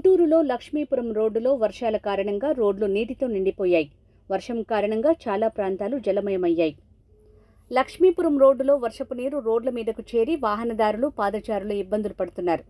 గుంటూరులో లక్ష్మీపురం రోడ్డులో వర్షాల కారణంగా రోడ్లు నీటితో నిండిపోయాయి. వర్షం కారణంగా చాలా ప్రాంతాలు జలమయమయ్యాయి. లక్ష్మీపురం రోడ్డులో వర్షపు నీరు రోడ్ల మీదకు చేరి వాహనదారులు పాదచారులు ఇబ్బందులు పడుతున్నారు.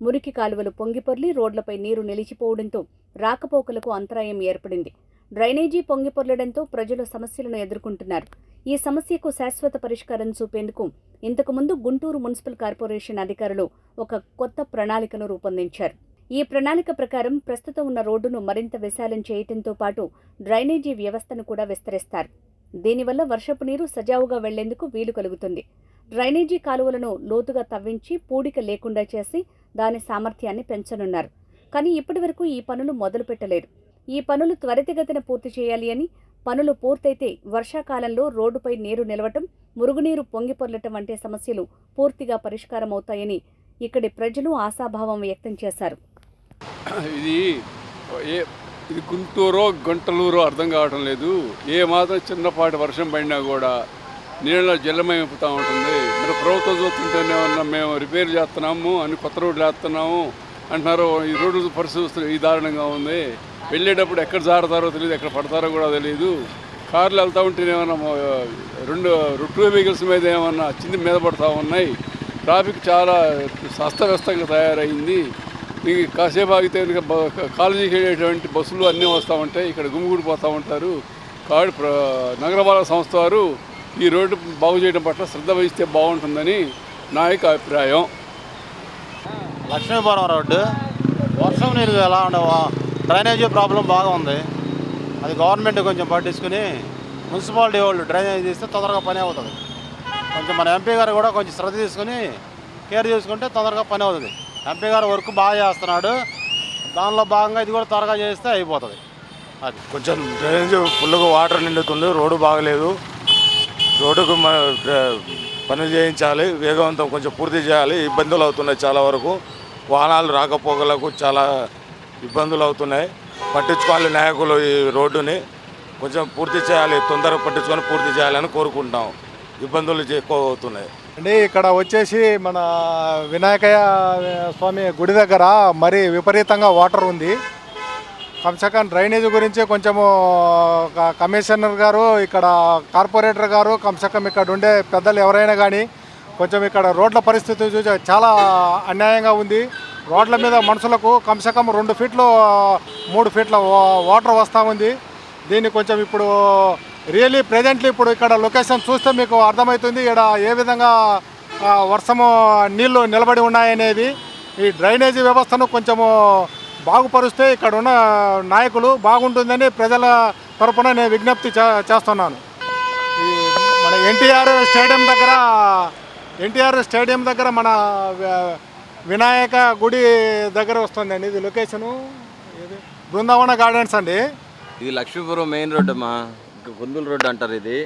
మురికి కాలువలు పొంగిపొర్లి రోడ్లపై నీరు నిలిచిపోవడంతో రాకపోకలకు అంతరాయం ఏర్పడింది. డ్రైనేజీ పొంగిపొర్లడంతో ప్రజలు సమస్యలను ఎదుర్కొంటున్నారు. ఈ సమస్యకు శాశ్వత పరిష్కారం చూపేందుకు ఇంతకుముందు గుంటూరు మున్సిపల్ కార్పొరేషన్ అధికారులు ఒక కొత్త ప్రణాళికను రూపొందించారు. ఈ ప్రణాళిక ప్రకారం ప్రస్తుతం ఉన్న రోడ్డును మరింత విశాలం చేయటంతో పాటు డ్రైనేజీ వ్యవస్థను కూడా విస్తరిస్తారు. దీనివల్ల వర్షపు నీరు సజావుగా వెళ్ళేందుకు వీలు కలుగుతుంది. డ్రైనేజీ కాలువలను లోతుగా తవ్వించి పూడిక లేకుండా చేసి దాని సామర్థ్యాన్ని పెంచనున్నారు. కానీ ఇప్పటివరకు ఈ పనులు మొదలు పెట్టలేదు. ఈ పనులు త్వరితగతిన పూర్తి చేయాలి అని పనులు పూర్తయితే వర్షాకాలంలో రోడ్డుపై నీరు నిలవటం మురుగునీరు పొంగిపొర్లటం వంటి సమస్యలు పూర్తిగా పరిష్కారమవుతాయని ఇక్కడి ప్రజలు ఆశాభావం వ్యక్తం చేశారు. ఇది ఏ ఇది గుంటూరో గుంటలూరో అర్థం కావటం లేదు. ఏ మాత్రం చిన్నపాటి వర్షం పడినా కూడా నీళ్ళ జలమైపోతూ ఉంటుంది. మరి ప్రభుత్వం చూస్తుంటేనే ఉన్నా మేము రిపేర్ చేస్తున్నాము అని కొత్త రోడ్లు వేస్తున్నాము అంటున్నారు. ఈ రోడ్డు పరిస్థితి ఈ దారుణంగా ఉంది. వెళ్ళేటప్పుడు ఎక్కడ జారుతారో తెలియదు ఎక్కడ పడతారో కూడా తెలియదు. కార్లు వెళ్తూ ఉంటేనే ఏమన్నా రెండు టూ వెహికల్స్ మీద ఏమన్నా చింది మీద పడుతూ ఉన్నాయి. ట్రాఫిక్ చాలా అస్తవ్యస్తంగా తయారైంది. నీకు కాసేపు ఆగితే కాలేజీకి వెళ్ళేటువంటి బస్సులు అన్నీ వస్తూ ఉంటాయి. ఇక్కడ గుమిగూడిపోతూ ఉంటారు. కాబట్టి ప్ర- నగరపాలక సంస్థ వారు ఈ రోడ్డు బాగు చేయడం పట్ల శ్రద్ధ వహిస్తే బాగుంటుందని నా యొక్క అభిప్రాయం. లక్ష్మీపురం రోడ్డు. వర్షం నీరు ఎలా ఉండవా? డ్రైనేజీ ప్రాబ్లం బాగా ఉంది. అది గవర్నమెంట్ కొంచెం పట్టించుకుని మున్సిపాలిటీ వాళ్ళు డ్రైనేజ్ తీస్తే తొందరగా పని అవుతుంది. కొంచెం మన ఎంపీ గారు కూడా కొంచెం శ్రద్ధ తీసుకుని కేర్ చేసుకుంటే తొందరగా పని అవుతుంది. ఎంపీ గారు వర్క్ బాగా చేస్తున్నాడు. దానిలో భాగంగా ఇది కూడా త్వరగా చేస్తే అయిపోతుంది. అది. కొంచెం డ్రైనేజ్ ఫుల్గా వాటర్ నిండుతుంది రోడ్డు బాగలేదు. రోడ్డుకు మ- పనులు చేయించాలి వేగవంతం కొంచెం పూర్తి చేయాలి. ఇబ్బందులు అవుతున్నాయి చాలా వరకు. వాహనాలు రాకపోకలకు చాలా ఇబ్బందులు అవుతున్నాయి. పట్టించుకోవాలి నాయకులు ఈ రోడ్డుని. కొంచెం పూర్తి చేయాలి తొందరగా పట్టించుకొని పూర్తి చేయాలని కోరుకుంటాం ఇబ్బందులు ఎక్కువ అవుతున్నాయి. అండి ఇక్కడ వచ్చేసి మన వినాయకయ్య స్వామి గుడి దగ్గర మరి విపరీతంగా వాటర్ ఉంది. కమ్సకం డ్రైనేజ్ గురించి కొంచెము కమిషనర్ గారు ఇక్కడ కార్పొరేటర్ గారు కమ్సకం ఇక్కడ ఉండే పెద్దలు ఎవరైనా కానీ కొంచెం ఇక్కడ రోడ్ల పరిస్థితి చూసి చాలా అన్యాయంగా ఉంది. రోడ్ల మీద మనుషులకు కమ్సకం రెండు ఫీట్లు మూడు ఫీట్ల వాటర్ వస్తూ ఉంది. దీన్ని కొంచెం ఇప్పుడు రియలీ ప్రజెంట్లీ ఇప్పుడు ఇక్కడ లొకేషన్ చూస్తే మీకు అర్థమవుతుంది ఇక్కడ ఏ విధంగా వర్షము నీళ్ళు నిలబడి ఉన్నాయనేది. ఈ డ్రైనేజీ వ్యవస్థను కొంచెము బాగుపరుస్తే ఇక్కడ ఉన్న నాయకులు బాగుంటుందని ప్రజల తరపున నేను విజ్ఞప్తి చేస్తున్నాను. ఈ మన ఎన్టీఆర్ స్టేడియం దగ్గర ఎన్టీఆర్ స్టేడియం దగ్గర మన వినాయక గుడి దగ్గర వస్తుందండి. ఇది లొకేషను ఇది బృందావన గార్డెన్స్ అండి. ఇది లక్ష్మీపురం మెయిన్ రోడ్డు అమ్మా ఇంకా రోడ్డు అంటారు ఇది.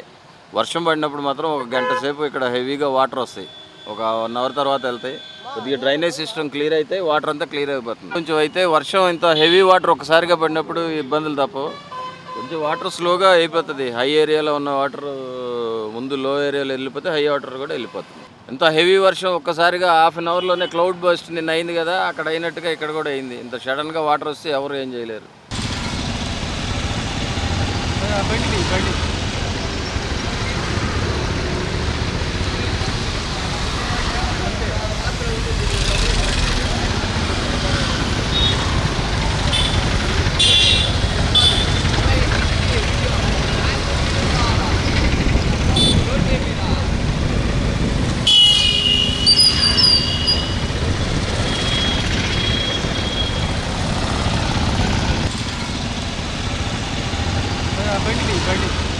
వర్షం పడినప్పుడు మాత్రం ఒక గంట సేపు ఇక్కడ హెవీగా వాటర్ వస్తాయి. ఒక వన్ అవర్ తర్వాత వెళ్తాయి. కొద్దిగా డ్రైనేజ్ సిస్టమ్ క్లియర్ అయితే వాటర్ అంతా క్లియర్ అయిపోతుంది. కొంచెం అయితే వర్షం ఇంత హెవీ వాటర్ ఒకసారిగా పడినప్పుడు ఇబ్బందులు తప్పవు. కొంచెం వాటర్ స్లోగా అయిపోతుంది. హై ఏరియాలో ఉన్న వాటర్ ముందు లో ఏరియాలో వెళ్ళిపోతే హై వాటర్ కూడా వెళ్ళిపోతుంది. ఇంత హెవీ వర్షం ఒక్కసారిగా హాఫ్ అన్ అవర్లోనే క్లౌడ్ బస్ట్ నిన్న అయింది కదా అక్కడ అయినట్టుగా ఇక్కడ కూడా అయింది. ఇంత సడన్గా వాటర్ వస్తే ఎవరు ఏం చేయలేరు. బండి బండి. Bring me, bring me.